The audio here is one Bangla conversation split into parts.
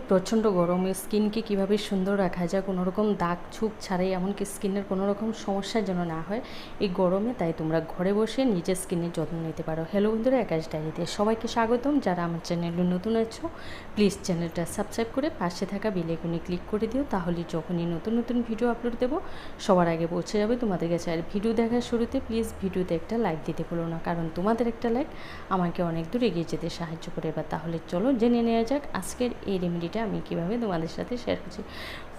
এই প্রচণ্ড গরমে স্কিনকে কীভাবে সুন্দর রাখা যায় কোনো রকম দাগ ছুপ ছাড়াই, এমনকি স্কিনের কোনো রকম সমস্যা যেন না হয়, এই গরমে তাই তোমরা ঘরে বসে নিজের স্কিনের যত্ন নিতে পারো। হ্যালো বন্ধুরা একাশ ডায়েরিতে সবাইকে স্বাগতম। যারা আমার চ্যানেলে নতুন আছো প্লিজ চ্যানেলটা সাবস্ক্রাইব করে পাশে থাকা বেলাইকনে ক্লিক করে দিও, তাহলে যখনই নতুন নতুন ভিডিও আপলোড দেবো, সবার আগে পৌঁছে যাবে তোমাদের কাছে। আর ভিডিও দেখার শুরুতে প্লিজ ভিডিওতে একটা লাইক দিতে ভুলো না, কারণ তোমাদের একটা লাইক আমাকে অনেক দূর এগিয়ে যেতে সাহায্য করে এবার তাহলে চলো জেনে নেওয়া যাক আজকের এই রেমেডিটা আমি কীভাবে তোমাদের সাথে শেয়ার করছি।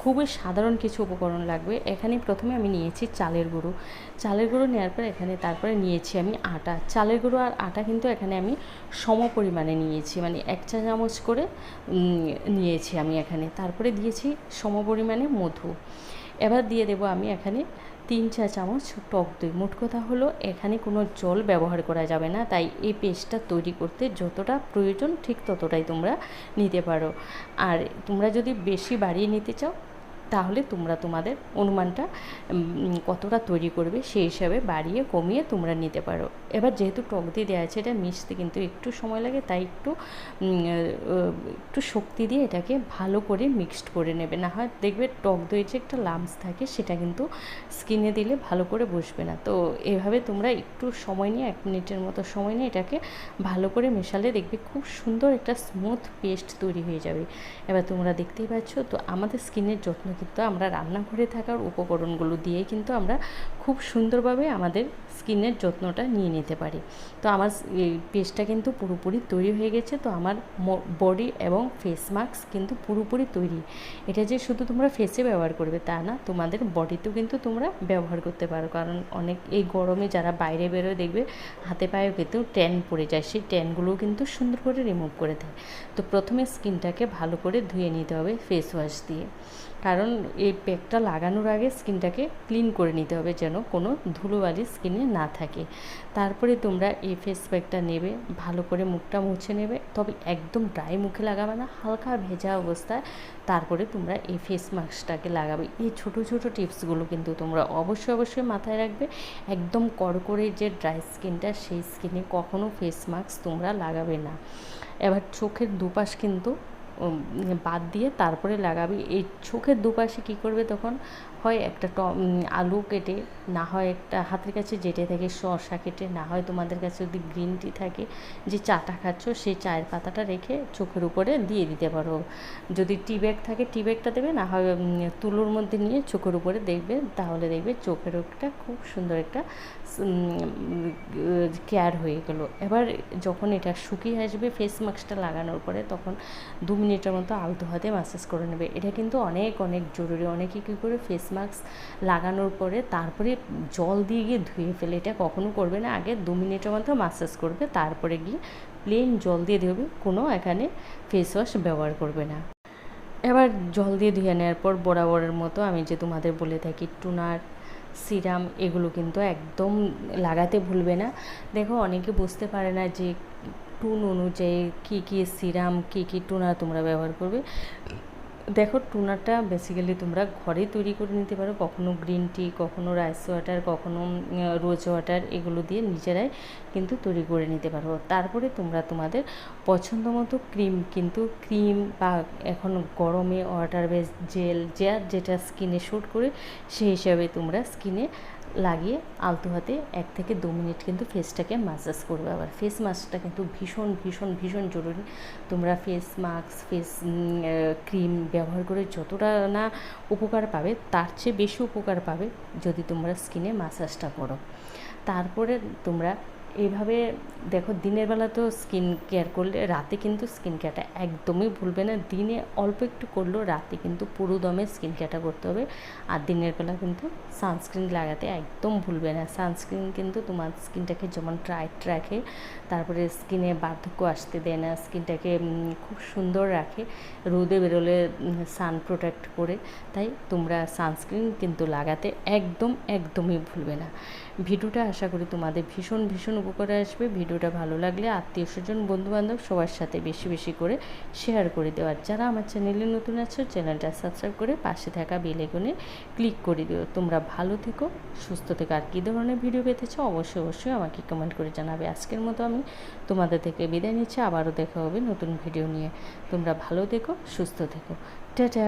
খুবই সাধারণ কিছু উপকরণ লাগবে। এখানে প্রথমে আমি নিয়েছি চালের গুঁড়ো। চালের গুঁড়ো নেওয়ার পর এখানে তারপরে নিয়েছি আমি আটা। চালের গুঁড়ো আর আটা কিন্তু এখানে আমি সম পরিমাণে নিয়েছি মানে এক চা চামচ করে নিয়েছি আমি এখানে। তারপরে দিয়েছি সম পরিমাণে মধু। এবার দিয়ে দেবো আমি এখানে তিন চা চামচ টক দই। মোট কথা হলো, এখানে কোনো জল ব্যবহার করা যাবে না, তাই এই পেস্টটা তৈরি করতে যতটা প্রয়োজন ঠিক ততটাই তোমরা নিতে পারো। আর তোমরা যদি বেশি বাড়িয়ে নিতে চাও তাহলে তোমরা তোমাদের অনুমানটা কতটা তৈরি করবে সেই হিসাবে বাড়িয়ে কমিয়ে তোমরা নিতে পারো। এবার যেহেতু টক দিয়ে দেওয়া আছে, এটা মিশতে কিন্তু একটু সময় লাগে, তাই একটু একটু শক্তি দিয়ে এটাকে ভালো করে মিক্সড করে নেবে। না হয় দেখবে টক দই যে একটা লামস থাকে, সেটা কিন্তু স্কিনে দিলে ভালো করে বসবে না। তো এভাবে তোমরা একটু সময় নিয়ে, এক মিনিটের মতো সময় নিয়ে এটাকে ভালো করে মেশালে দেখবে খুব সুন্দর একটা স্মুথ পেস্ট তৈরি হয়ে যাবে। এবার তোমরা দেখতেই পাচ্ছ, তো আমাদের স্কিনের যত্ন কিন্তু আমরা রান্নাঘরে থাকার উপকরণগুলো দিয়ে কিন্তু আমরা খুব সুন্দরভাবে আমাদের স্কিনের যত্নটা নিয়ে নিতে পারি। তো আমার পেস্টটা কিন্তু পুরোপুরি তৈরি হয়ে গেছে। তো আমার বডি এবং ফেস মাস্ক কিন্তু পুরোপুরি তৈরি। এটা যে শুধু তোমরা ফেসে ব্যবহার করবে তা না, তোমাদের বডিতেও কিন্তু তোমরা ব্যবহার করতে পারো। কারণ অনেক এই গরমে যারা বাইরে বেরোয় দেখবে, হাতে পায়েও কিন্তু ট্যান পড়ে যায়। সেই ট্যানগুলোও কিন্তু সুন্দর করে রিমুভ করে দেয়। তো প্রথমে স্কিনটাকে ভালো করে ধুয়ে নিতে হবে ফেস ওয়াশ দিয়ে। কারণ এই প্যাকটা লাগানোর আগে স্কিনটাকে ক্লিন করে নিতে হবে যেন কোনো ধুলোবালি স্কিনে না থাকে। তারপরে তোমরা এই ফেস প্যাকটা নেবে, ভালো করে মুখটা মুছে নেবে, তবে একদম ড্রাই মুখে লাগাবে না, হালকা ভেজা অবস্থায় তারপরে তোমরা এই ফেস মাস্কটাকে লাগাবে। এই ছোট ছোট টিপসগুলো কিন্তু তোমরা অবশ্যই অবশ্যই মাথায় রাখবে। একদম কড়কড়ে যে ড্রাই স্কিনটা সেই স্কিনে কখনো ফেস মাস্ক তোমরা লাগাবে না। এবার চোখের দুপাশ কিন্তু বাদ দিয়ে তারপরে লাগাবি। এই চোখের দুপাশে কী করবে তখন? হয় একটা আলু কেটে, না হয় একটা হাতের কাছে যেটে থাকে শসা কেটে, না হয় তোমাদের কাছে যদি গ্রিন টি থাকে, যে চাটা খাচ্ছ, সেই চায়ের পাতাটা রেখে চোখের উপরে দিয়ে দিতে পারো। যদি টি ব্যাগ থাকে টি ব্যাগটা দেবে, না হয় তুলোর মধ্যে নিয়ে চোখের উপরে দেখবে, তাহলে দেখবে চোখের একটা খুব সুন্দর একটা কেয়ার হয়ে গেলো। এবার যখন এটা শুকিয়ে আসবে ফেস মাস্কটা লাগানোর পরে, তখন দু মিনিটের মতো আলতো হাতে ম্যাসেজ করে নেবে। এটা কিন্তু অনেক অনেক জরুরি। অনেকে কী করে ফেস মাস্ক লাগানোর পরে তারপরে জল দিয়ে গিয়ে ধুয়ে ফেলে। এটা কখনো করবে না। আগে দু মিনিটের মতো ম্যাসেজ করবে। তারপরে গিয়ে প্লেন জল দিয়ে দেবে। কোনো এখানে ফেস ওয়াশ ব্যবহার করবে না। এবার জল দিয়ে ধুয়ে নেওয়ার পর বরাবরের মতো আমি যে তোমাদের বলে থাকি, টুনার, সিরাম এগুলো কিন্তু একদম লাগাতে ভুলবে না। দেখো, অনেকে বুঝতে পারে না যে টুন অনুযায়ী কী কী সিরাম, কী কী টুনা তোমরা ব্যবহার করবে। দেখো, টুনাটা বেসিক্যালি তোমরা ঘরে তৈরি করে নিতে পারো। কখনো গ্রিন টি কখনো রাইস ওয়াটার কখনো রোজ ওয়াটার এগুলো দিয়ে নিজেরাই কিন্তু তৈরি করে নিতে পারো। তারপরে তোমরা তোমাদের পছন্দ মতো ক্রিম কিন্তু ক্রিম বা এখন গরমে ওয়াটার বেস জেল যা যেটা স্কিনে শ্যুট করে, সেই হিসাবে তোমরা স্কিনে লাগিয়ে আলতু হাতে এক থেকে দু মিনিট কিন্তু ফেসটাকে মাসাজ করবে আবার। ফেস মাস্কটা কিন্তু ভীষণ ভীষণ ভীষণ জরুরি। তোমরা ফেস মাস্ক ফেস ক্রিম ব্যবহার করে যতটা না উপকার পাবে, তার চেয়ে বেশি উপকার পাবে যদি তোমরা স্কিনে মাসাজটা করো। তারপরে তোমরা এইভাবে দেখো দিনের বেলা তো স্কিন কেয়ার করলে রাতে কিন্তু স্কিন কেয়ারটা একদমই ভুলবে না। দিনে অল্প একটু করলেও রাতে কিন্তু পুরো দমে স্কিন কেয়ারটা করতে হবে। আর দিনের বেলা কিন্তু সানস্ক্রিন লাগাতে একদম ভুলবে না। সানস্ক্রিন কিন্তু তোমার স্কিনটাকে যেমন টাইট রাখে, তারপরে স্কিনে বার্ধক্য আসতে দেয় না স্কিনটাকে খুব সুন্দর রাখে, রোদে বেরোলে সান প্রোটেক্ট করে। তাই তোমরা সানস্ক্রিন কিন্তু লাগাতে একদম, একদমই ভুলবে না। ভিডিওটা আশা করি তোমাদের ভীষণ ভীষণ উপকারে আসবে। ভিডিওটা ভালো লাগলে আত্মীয় স্বজন, বন্ধুবান্ধব সবার সাথে বেশি বেশি করে শেয়ার করে দেওয়ার যারা আমার চ্যানেলে নতুন আছো চ্যানেলটা সাবস্ক্রাইব করে পাশে থাকা বেল আইকনে ক্লিক করে দিও। তোমরা ভালো থেকো, সুস্থ থেকো। আর কী ধরনের ভিডিও পেতে অবশ্যই অবশ্যই আমাকে কমেন্ট করে জানাবে। আজকের মতো আমি তোমাদের থেকে বিদায় নিচ্ছি। আবারও দেখা হবে নতুন ভিডিও নিয়ে। তোমরা ভালো থেকো, সুস্থ থেকো। টাটা!